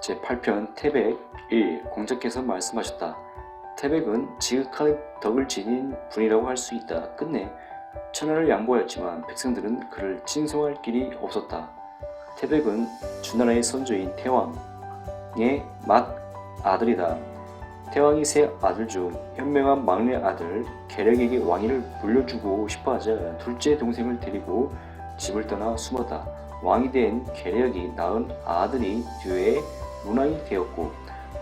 제8편 태백 1. 공자께서 말씀하셨다. 태백은 지극한 덕을 지닌 분이라고 할 수 있다. 끝내 천하를 양보하였지만 백성들은 그를 칭송할 길이 없었다. 태백은 주나라의 선조인 태왕의 맏 아들이다. 태왕이 세 아들 중 현명한 막내 아들 계략에게 왕위를 물려주고 싶어하자 둘째 동생을 데리고 집을 떠나 숨었다. 왕이 된 계략이 낳은 아들이 뒤에 문왕이 되었고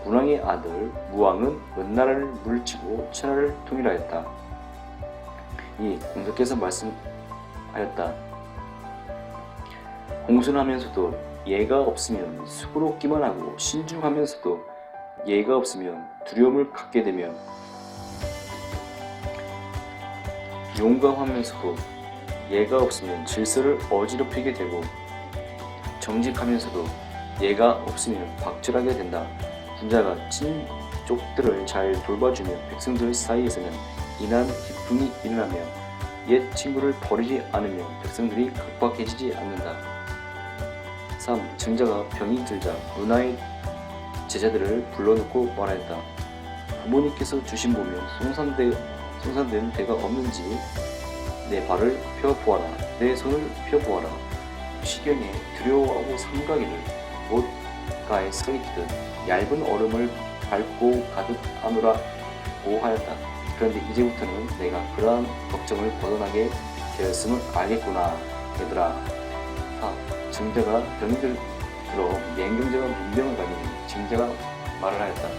문왕의 아들 무왕은 은나라를 물리치고 천하를 통일하였다. 이 공덕께서 말씀하였다. 공손하면서도 예가 없으면 수고롭기만 하고 신중하면서도 예가 없으면 두려움을 갖게 되며 용감하면서도 예가 없으면 질서를 어지럽히게 되고 정직하면서도 예가 없으면 박절하게 된다. 군자가 친족들을 잘 돌봐주며 백성들 사이에서는 인한 기쁨이 일어나며 옛 친구를 버리지 않으며 백성들이 각박해지지 않는다. 3. 증자가 병이 들자 문화의 제자들을 불러놓고 말하였다. 부모님께서 주신 보면 송산대, 송산된 데가 없는지 내 발을 펴보아라. 내 손을 펴보아라. 시경에 두려워하고 삼가기를 서 있듯 얇은 얼음을 밟고 가득 하노라고 하였다. 그런데 이제부터는 내가 그러한 걱정을 벗어나게 되었음을 알겠구나, 얘들아. 4. 증자가 병이 들, 들어 맹경자가 문병을 가니 증자가 말을 하였다.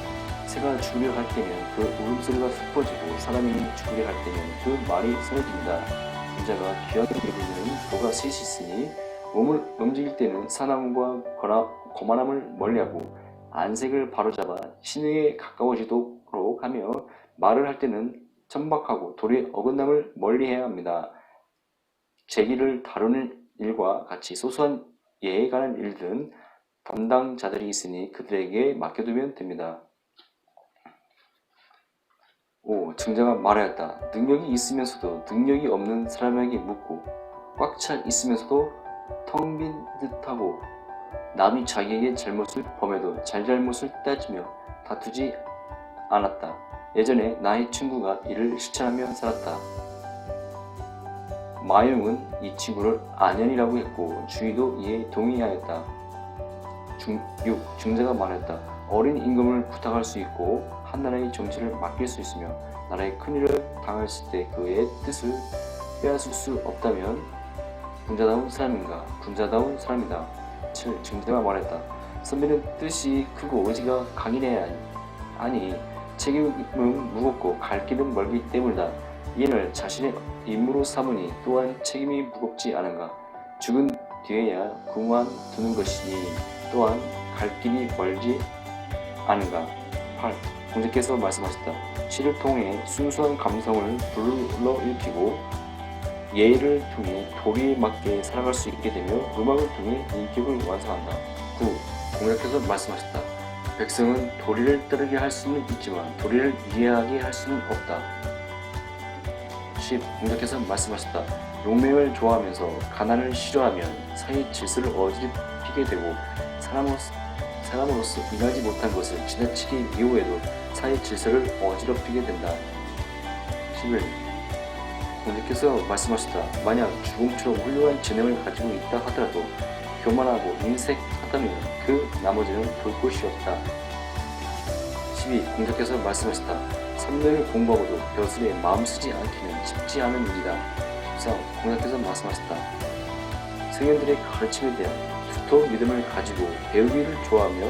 새가 죽으려 할 때면 그 울음소리가 슬퍼지고 사람이 죽으려 할 때면 그 말이 쓰러진다. 증자가 귀하게 입으면 도가 셋이 있으니 몸을 움직일 때는 사나움과 거만함을 멀리하고 안색을 바로잡아 신에게 가까워지도록 하며 말을 할 때는 천박하고 도리의 어긋남을 멀리해야 합니다. 제기를 다루는 일과 같이 소소한 예에 관한 일들은 담당자들이 있으니 그들에게 맡겨두면 됩니다. 5. 증자가 말하였다. 능력이 있으면서도 능력이 없는 사람에게 묻고 꽉 차 있으면서도 텅 빈 듯하고 남이 자기에게 잘못을 범해도 잘잘못을 따지며 다투지 않았다. 예전에 나의 친구가 이를 실천하며 살았다. 마용은 이 친구를 안연이라고 했고 주위도 이에 동의하였다. 중, 6. 중자가 말했다. 어린 임금을 부탁할 수 있고 한 나라의 정치를 맡길 수 있으며 나라의 큰일을 당했을 때 그의 뜻을 빼앗을 수 없다면 군자다운 사람인가? 군자다운 사람이다. 7. 증자가 말했다. 선비는 뜻이 크고 의지가 강인해야 하니 책임은 무겁고 갈 길은 멀기 때문이다. 이를 자신의 임무로 삼으니 또한 책임이 무겁지 않은가. 죽은 뒤에야 그만두는 것이니 또한 갈 길이 멀지 않은가. 8. 공자께서 말씀하셨다. 시를 통해 순수한 감성을 불러 일으키고 예의를 통해 도리에 맞게 살아갈 수 있게 되며 음악을 통해 인격을 완성한다. 9. 공자께서 말씀하셨다. 백성은 도리를 따르게 할 수는 있지만 도리를 이해하게 할 수는 없다. 10. 공자께서 말씀하셨다. 용맹을 좋아하면서 가난을 싫어하면 사회 질서를 어지럽히게 되고 사람으로서, 사람으로서 인하지 못한 것을 지나치게 미워해도 사회 질서를 어지럽히게 된다. 11. 공자께서 말씀하셨다. 만약 주공처럼 훌륭한 재능을 가지고 있다 하더라도 교만하고 인색하다면 그 나머지는 볼 곳이 없다. 12. 공자께서 말씀하셨다. 3년을 공부하고도 벼슬에 마음 쓰지 않기는 쉽지 않은 일이다. 13. 공자께서 말씀하셨다. 성현들의 가르침에 대한 두터운 믿음을 가지고 배우기를 좋아하며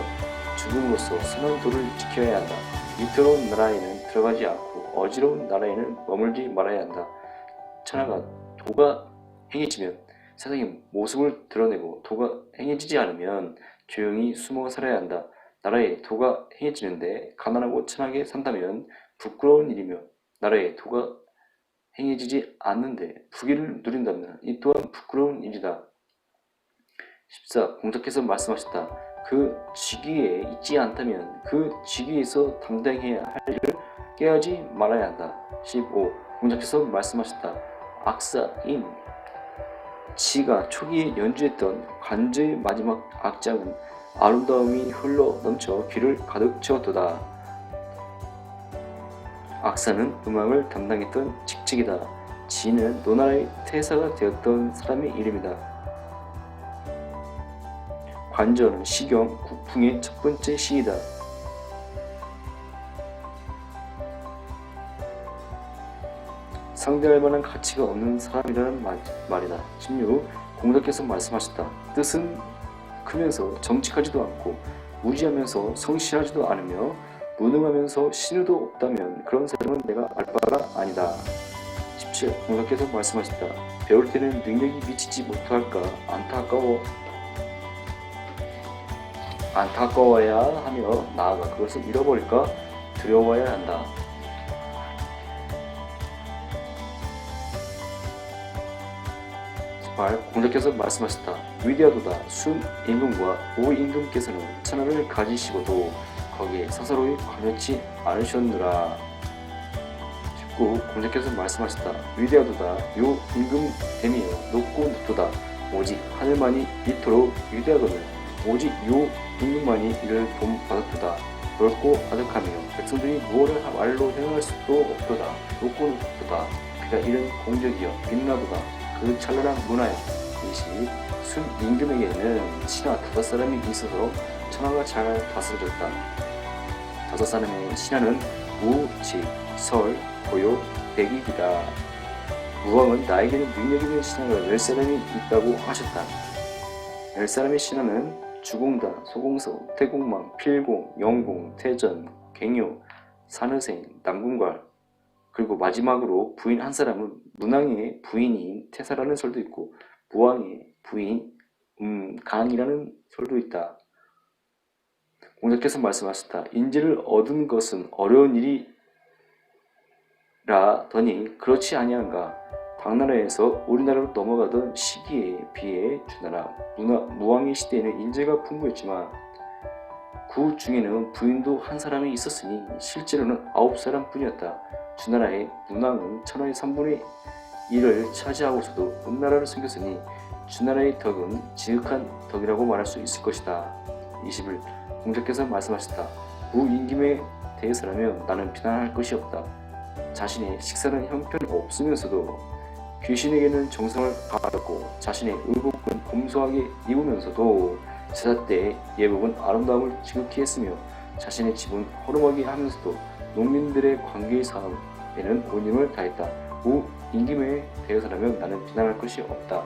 죽음으로써 선한 도를 지켜야 한다. 위태로운 나라에는 들어가지 않고 어지러운 나라에는 머물지 말아야 한다. 천하가 도가 행해지면 세상의 모습을 드러내고 도가 행해지지 않으면 조용히 숨어 살아야 한다. 나라의 도가 행해지는데 가난하고 천하게 산다면 부끄러운 일이며 나라의 도가 행해지지 않는데 부귀를 누린다면 이 또한 부끄러운 일이다. 14. 공자께서 말씀하셨다. 그 직위에 있지 않다면 그 직위에서 담당해야 할 일을 깨하지 말아야 한다. 15. 공자께서 말씀하셨다. 악사인 지가 초기에 연주했던 관저의 마지막 악장은 아름다움이 흘러 넘쳐 귀를 가득 채웠도다. 악사는 음악을 담당했던 직책이다. 지는 노나라의 태사가 되었던 사람의 이름이다. 관저는 시경, 국풍의 첫 번째 시이다. 상대할 만한 가치가 없는 사람이라는 말, 말이다. 16. 공덕께서 말씀하셨다. 뜻은 크면서 정직하지도 않고 무지하면서 성실하지도 않으며 무능하면서 신유도 없다면 그런 사람은 내가 알 바가 아니다. 17. 공덕께서 말씀하셨다. 배울 때는 능력이 미치지 못할까 안타까워 안타까워야 하며 나아가 그것을 잃어버릴까 두려워해야 한다. 18. 공자께서 말씀하셨다. 위대하도다. 순 임금과 오 임금께서는 천하를 가지시고도 거기에 사사로이 관여치 않으셨느라. 19. 공자께서 말씀하셨다. 위대하도다. 요 임금 됨이여 높고 높도다. 오직 하늘만이 이토록 위대하거늘 오직 요 임금만이 이를 본받았도다. 넓고 아득하며 백성들이 무엇을 말로 행할 수도 없도다. 높고 높도다. 그가 이른 공적이여 빛나도다. 그 찬란한 문화여 20. 순 임금에게는 신하 다섯 사람이 있어서 천하가 잘 다스려졌다. 다섯 사람의 신하는 무, 직, 설, 고요, 백익이다. 무왕은 나에게는 능력 있는 신하가 열 사람이 있다고 하셨다. 열 사람의 신하는 주공다, 소공서, 태공망, 필공, 영공, 태전, 갱요, 산의생, 남궁괄 그리고 마지막으로 부인 한 사람은 문왕의 부인인 태사라는 설도 있고 무왕의 부인 음, 강이라는 설도 있다. 공자께서 말씀하셨다. 인지를 얻은 것은 어려운 일이라 더니 그렇지 아니한가. 당나라에서 우리나라로 넘어가던 시기에 비해 주나라 무왕의 시대에는 인재가 풍부했지만 그 중에는 부인도 한 사람이 있었으니 실제로는 아홉 사람 뿐이었다. 주나라의 문왕은 천하의 3분의 1을 차지하고서도 음나라를 숨겼으니 주나라의 덕은 지극한 덕이라고 말할 수 있을 것이다. 20일 공자께서 말씀하셨다. 무임금에 대해서라면 나는 비난할 것이 없다. 자신의 식사는 형편 없으면서도 귀신에게는 정성을 가하고 자신의 의복은 검소하게 입으면서도 제사 때 예복은 아름다움을 지극히 했으며 자신의 집은 허름하게 하면서도 농민들의 관계의 사업에는 온 힘을 다했다. 우 임금에 대해서라면 나는 비난할 것이 없다.